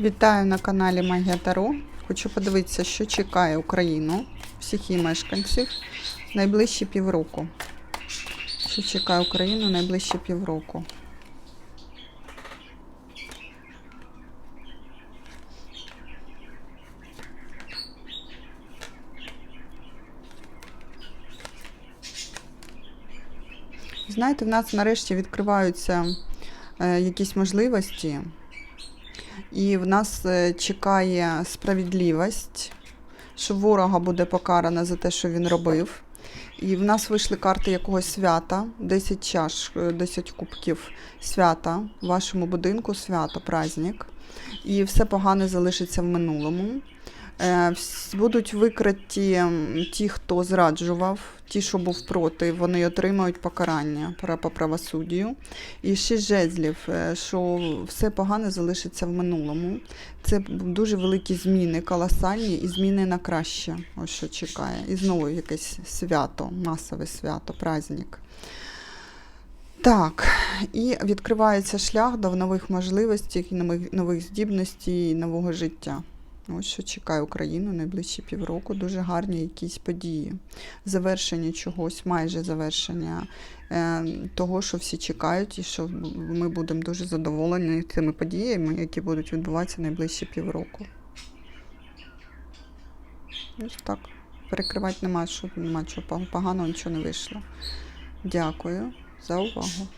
Вітаю на каналі Магія Таро. Хочу подивитися, що чекає Україну, всіх її мешканців найближчі півроку. Що чекає Україну найближчі півроку. Знаєте, в нас нарешті відкриваються е, якісь можливості, і в нас е, чекає справедливість, що ворога буде покарано за те, що він робив. І в нас вийшли карти якогось свята, 10 чаш, е, 10 кубків свята в вашому будинку, свято, праздник. І все погане залишиться в минулому. Е, Будуть викриті ті, хто зраджував, ті, що був проти, вони отримають покарання по правосуддю. І шість жезлів, е, що все погане залишиться в минулому. Це дуже великі зміни, колосальні і зміни на краще. Ось що чекає. І знову якесь свято, масове свято, праздник. Так, і відкривається шлях до нових можливостей, нових здібностей нового життя. Ось що чекає Україну найближчі півроку. Дуже гарні якісь події. Завершення чогось, майже завершення е, того, що всі чекають, і що ми будемо дуже задоволені цими подіями, які будуть відбуватися найближчі півроку. Ось так. Перекривати нема, що, нема чого поганого, нічого не вийшло. Дякую за увагу.